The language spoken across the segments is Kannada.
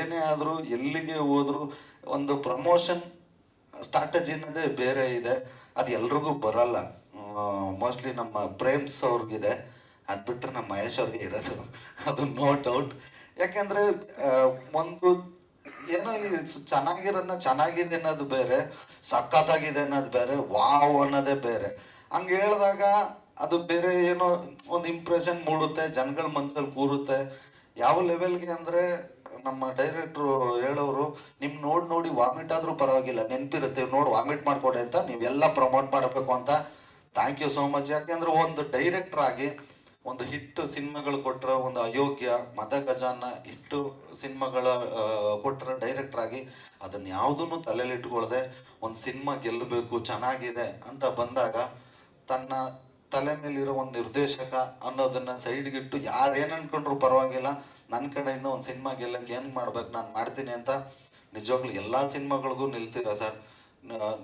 ಏನೇ ಆದರೂ ಎಲ್ಲಿಗೆ ಹೋದರೂ ಒಂದು ಪ್ರಮೋಷನ್ ಸ್ಟ್ರಾಟಜಿ ಅನ್ನೋದೇ ಬೇರೆ ಇದೆ. ಅದು ಎಲ್ರಿಗೂ ಬರಲ್ಲ. ಮೋಸ್ಟ್ಲಿ ನಮ್ಮ ಪ್ರೇಮ್ಸ್ ಅವ್ರಿಗಿದೆ. ಅದು ಬಿಟ್ಟರೆ ನಮ್ಮ ಮಹೇಶ್ ಅವ್ರಿಗೆ ಇರೋದು. ಅದು ನೋ ಡೌಟ್ ಯಾಕೆಂದರೆ ಒಂದು ಏನೋ ಚೆನ್ನಾಗಿರೋದನ್ನ ಚೆನ್ನಾಗಿದೆ ಅನ್ನೋದು ಬೇರೆ, ಸಖತ್ತಾಗಿದೆ ಅನ್ನೋದು ಬೇರೆ, ವಾವ್ ಅನ್ನೋದೇ ಬೇರೆ. ಹಂಗೆ ಹೇಳಿದಾಗ ಅದು ಬೇರೆ ಏನೋ ಒಂದು ಇಂಪ್ರೆಷನ್ ಮೂಡುತ್ತೆ, ಜನಗಳ ಮನಸ್ಸಲ್ಲಿ ಕೂರುತ್ತೆ. ಯಾವ ಲೆವೆಲ್ಗೆ ಅಂದರೆ ನಮ್ಮ ಡೈರೆಕ್ಟ್ರು ಹೇಳೋರು, ನಿಮ್ ನೋಡ್ ನೋಡಿ ವಾಮಿಟ್ ಆದ್ರೂ ಪರವಾಗಿಲ್ಲ, ನೆನಪಿರುತ್ತೆ ನೋಡಿ ವಾಮಿಟ್ ಮಾಡ್ಕೊಡಿ ಅಂತ ನೀವೆಲ್ಲ ಪ್ರಮೋಟ್ ಮಾಡಬೇಕು ಅಂತ ಥ್ಯಾಂಕ್ ಯು ಸೋ ಮಚ್ ಯಾಕೆಂದ್ರೆ ಒಂದು ಡೈರೆಕ್ಟರ್ ಆಗಿ ಒಂದು ಹಿಟ್ಟು ಸಿನಿಮಾಗಳು ಕೊಟ್ಟರೆ ಒಂದು ಅಯೋಗ್ಯ, ಮದ ಗಜಾನ ಹಿಟ್ಟು ಸಿನಿಮಾಗಳ ಕೊಟ್ಟರೆ ಡೈರೆಕ್ಟರ್ ಆಗಿ ಅದನ್ನ ಯಾವುದನ್ನು ತಲೆಯಲ್ಲಿ ಇಟ್ಕೊಳ್ದೆ, ಒಂದು ಸಿನಿಮಾ ಗೆಲ್ಲಬೇಕು, ಚೆನ್ನಾಗಿದೆ ಅಂತ ಬಂದಾಗ ತನ್ನ ತಲೆ ಮೇಲಿರೋ ಒಂದು ನಿರ್ದೇಶಕ ಅನ್ನೋದನ್ನ ಸೈಡ್ಗಿಟ್ಟು ಯಾರು ಏನು ಅನ್ಕೊಂಡ್ರು ಪರವಾಗಿಲ್ಲ. ನನ್ನ ಕಡೆಯಿಂದ ಒಂದು ಸಿನಿಮಾ ಗೆಲ್ಲಕ್ಕೆ ಏನು ಮಾಡ್ಬೇಕು ನಾನು ಮಾಡ್ತೀನಿ ಅಂತ ನಿಜವಾಗ್ಲೂ ಎಲ್ಲ ಸಿನಿಮಾಗಳಿಗೂ ನಿಲ್ತೀರಾ ಸರ್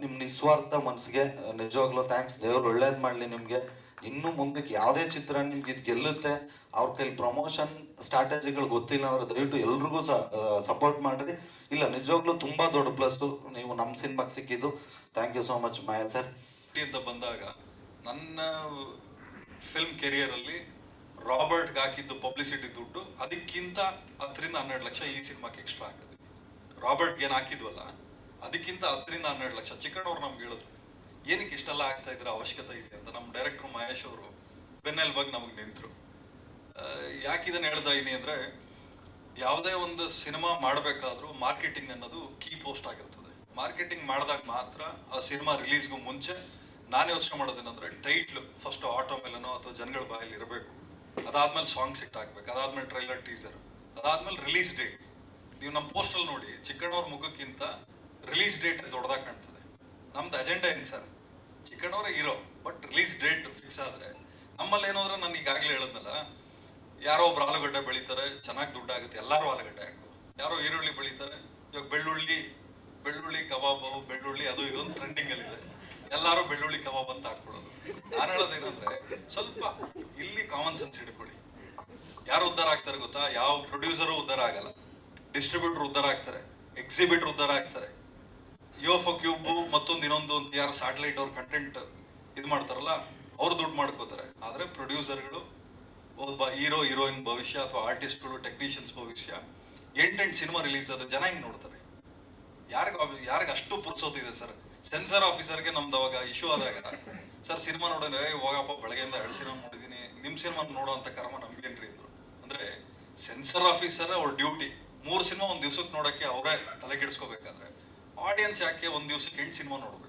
ನಿಮ್ಮ ನಿಸ್ವಾರ್ಥ ಮನಸ್ಸಿಗೆ ನಿಜವಾಗ್ಲೂ ಥ್ಯಾಂಕ್ಸ್ ದೇವ್ರು ಒಳ್ಳೇದು ಮಾಡಲಿ ನಿಮಗೆ. ಇನ್ನು ಮುಂದಕ್ಕೆ ಯಾವುದೇ ಚಿತ್ರ ನಿಮ್ಗೆ ಇದು ಗೆಲ್ಲುತ್ತೆ, ಅವ್ರ ಕೈಲಿ ಪ್ರಮೋಷನ್ ಸ್ಟ್ರಾಟಜಿಗಳು ಗೊತ್ತಿಲ್ಲ ಅಂದ್ರೆ ದಯವಿಟ್ಟು ಎಲ್ರಿಗೂ ಸಪೋರ್ಟ್ ಮಾಡಿರಿ. ಇಲ್ಲ, ನಿಜವಾಗ್ಲೂ ತುಂಬ ದೊಡ್ಡ ಪ್ಲಸ್ಸು ನೀವು ನಮ್ಮ ಸಿನಿಮಾಗೆ ಸಿಕ್ಕಿದ್ದು. Thank you so much Maya sir ಅಂತ ಬಂದಾಗ ನನ್ನ ಫಿಲ್ಮ್ ಕೆರಿಯರಲ್ಲಿ ರಾಬರ್ಟ್ಗೆ ಹಾಕಿದ್ದು ಪಬ್ಲಿಸಿಟಿ ದುಡ್ಡು, ಅದಕ್ಕಿಂತ ಹತ್ತರಿಂದ ಹನ್ನೆರಡು ಲಕ್ಷ ಈ ಸಿನಿಮಾಕ್ಕೆ ಎಕ್ಸ್ಟ್ರಾ ಹಾಕಿದ್ವಿ ರಾಬರ್ಟ್ಗೆ ಏನು ಹಾಕಿದ್ವಲ್ಲ, ಅದಕ್ಕಿಂತ ಹತ್ತರಿಂದ ಹನ್ನೆರಡು ಲಕ್ಷ. ಚಿಕ್ಕಣ್ಣವ್ರು ನಮ್ಗೆ ಹೇಳಿದ್ರು, ಏನಕ್ಕೆ ಇಷ್ಟೆಲ್ಲ ಆಗ್ತಾ ಇದ್ರೆ ಅವಶ್ಯಕತೆ ಇದೆ ಅಂತ ನಮ್ಮ ಡೈರೆಕ್ಟರ್ ಮಹೇಶ್ ಅವರು ಬೆನ್ನೆಲ್ಬಾಗಿ ನಮಗೆ ನಿಂತರು ಯಾಕಿದನ್ನು ಹೇಳ್ದ ಇದೀನಿ ಅಂದರೆ, ಯಾವುದೇ ಒಂದು ಸಿನಿಮಾ ಮಾಡಬೇಕಾದ್ರೂ ಮಾರ್ಕೆಟಿಂಗ್ ಅನ್ನೋದು ಕೀ ಪೋಸ್ಟ್ ಆಗಿರ್ತದೆ. ಮಾರ್ಕೆಟಿಂಗ್ ಮಾಡಿದಾಗ ಮಾತ್ರ ಆ ಸಿನಿಮಾ ರಿಲೀಸ್ಗೂ ಮುಂಚೆ ನಾನು ಯೋಚನೆ ಮಾಡೋದೇನಂದ್ರೆ ಟೈಟ್ಲ್ ಫಸ್ಟ್ ಆಟೋ ಮೇಲನೋ ಅಥವಾ ಜನಗಳ ಬಾಯಲ್ಲಿ ಇರಬೇಕು. ಅದಾದ್ಮೇಲೆ ಸಾಂಗ್ ಸೆಟ್ ಆಗ್ಬೇಕು. ಅದಾದ್ಮೇಲೆ ಟ್ರೈಲರ್ ಟೀಸರ್ ಅದಾದ್ಮೇಲೆ ರಿಲೀಸ್ ಡೇಟ್ ನೀವು ನಮ್ಮ ಪೋಸ್ಟಲ್ಲಿ ನೋಡಿ, ಚಿಕ್ಕಣ್ಣವ್ರ ಮುಖಕ್ಕಿಂತ ರಿಲೀಸ್ ಡೇಟ್ ದೊಡ್ಡದಾಗಿ ಕಾಣ್ತದೆ. ನಮ್ದು ಅಜೆಂಡಾ ಏನು ಸರ್? ಚಿಕ್ಕಣ್ಣವರೇ ಇರೋ ಬಟ್ ರಿಲೀಸ್ ಡೇಟ್ ಫಿಕ್ಸ್ ಆದರೆ ನಮ್ಮಲ್ಲಿ ಏನಂದ್ರೆ ನಾನು ಈಗಾಗಲೇ ಹೇಳಿದ್ನಲ್ಲ, ಯಾರೋ ಒಬ್ರು ಆಲೂಗಡ್ಡೆ ಬೆಳೀತಾರೆ, ಚೆನ್ನಾಗಿ ದುಡ್ಡಾಗುತ್ತೆ, ಎಲ್ಲರೂ ಆಲೂಗಡ್ಡೆ ಹಾಕು. ಯಾರೋ ಈರುಳ್ಳಿ ಬೆಳೀತಾರೆ, ಇವಾಗ ಬೆಳ್ಳುಳ್ಳಿ ಬೆಳ್ಳುಳ್ಳಿ ಕಬಾಬು, ಬೆಳ್ಳುಳ್ಳಿ ಅದು ಇದೊಂದು ಟ್ರೆಂಡಿಂಗ್ ಅಲ್ಲಿ ಇದೆ. ಎಲ್ಲರೂ ಬೆಳ್ಳುಳ್ಳಿ ಕಬಾಬ್ ಅಂತ ಹಾಕೊಳ್ಳೋದು ನಾನು ಹೇಳೋದೇನಂದ್ರೆ, ಸ್ವಲ್ಪ ಇಲ್ಲಿ ಕಾಮನ್ ಸೆನ್ಸ್ ಹಿಡ್ಕೊಳ್ಳಿ. ಯಾರು ಉದ್ಧಾರ ಆಗ್ತಾರೆ ಗೊತ್ತಾ? ಯಾವ ಪ್ರೊಡ್ಯೂಸರು ಉದ್ಧಾರ ಆಗಲ್ಲ. ಡಿಸ್ಟ್ರಿಬ್ಯೂಟರ್ ಉದ್ಧಾರ ಆಗ್ತಾರೆ. ಎಕ್ಸಿಬಿಟರ್ ಉದ್ಧಾರ ಆಗ್ತಾರೆ. ಯುಎಫ್ಒ ಕ್ಯೂಬ್ ಮತ್ತೊಂದು ಇನ್ನೊಂದು ಅಂತ ಯಾರು ಸ್ಯಾಟಲೈಟ್ ಅವ್ರ ಕಂಟೆಂಟ್ ಇದು ಮಾಡ್ತಾರಲ್ಲ, ಅವ್ರು ದುಡ್ಡು ಮಾಡ್ಕೋತಾರೆ. ಆದ್ರೆ ಪ್ರೊಡ್ಯೂಸರ್ಗಳು ಒಬ್ಬ ಹೀರೋ ಹೀರೋಯಿನ್ ಭವಿಷ್ಯ ಅಥವಾ ಆರ್ಟಿಸ್ಟ್ಗಳು ಟೆಕ್ನಿಷಿಯನ್ಸ್ ಭವಿಷ್ಯ, ಎಂಟೆಂಟ್ ಸಿನಿಮಾ ರಿಲೀಸ್ ಆದ್ರೆ ಜನ ಹಿಂಗ್ ನೋಡ್ತಾರೆ. ಯಾರಿಗ ಯಾರಿಗೆ ಅಷ್ಟು ಪುರ್ಸೋತಿದೆ ಸರ್ ಸೆನ್ಸರ್ ಆಫೀಸರ್ಗೆ ನಮ್ದು ಅವಾಗ ಇಶ್ಯೂ ಆದಾಗ. ಸರ್ ಸಿನಿಮಾ ನೋಡಿದ್ರೆ "ಏ, ಹೋಗಪ್ಪ ಬೆಳಗ್ಗೆಯಿಂದ ಎರಡು ಸಿನಿಮಾ ನೋಡಿದೀನಿ. ನಿಮ್ ಸಿನಿಮಾ ನೋಡೋ ಅಂತ ಕರ್ಮ ನಮ್ಗೇನ್ರಿ ಇದ್ರು ಅಂದ್ರೆ ಸೆನ್ಸರ್ ಆಫೀಸರ್ ಅವ್ರ ಡ್ಯೂಟಿ ಮೂರು ಸಿನಿಮಾ ಒಂದ್ ದಿವಸಕ್ಕೆ ನೋಡಕ್ಕೆ ಅವರೇ ತಲೆ ಕೆಡಿಸ್ಕೋಬೇಕಾದ್ರೆ ಆಡಿಯನ್ಸ್ ಯಾಕೆ ಒಂದ್ ದಿವ್ಸಕ್ಕೆ ಎಂಟು ಸಿನಿಮಾ ನೋಡ್ಬೇಕು?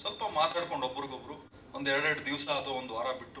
ಸ್ವಲ್ಪ ಮಾತಾಡ್ಕೊಂಡು ಒಬ್ರಿಗೊಬ್ರು ಒಂದ್ ಎರಡೆರಡು ದಿವಸ ಅಥವಾ ಒಂದು ವಾರ ಬಿಟ್ಟು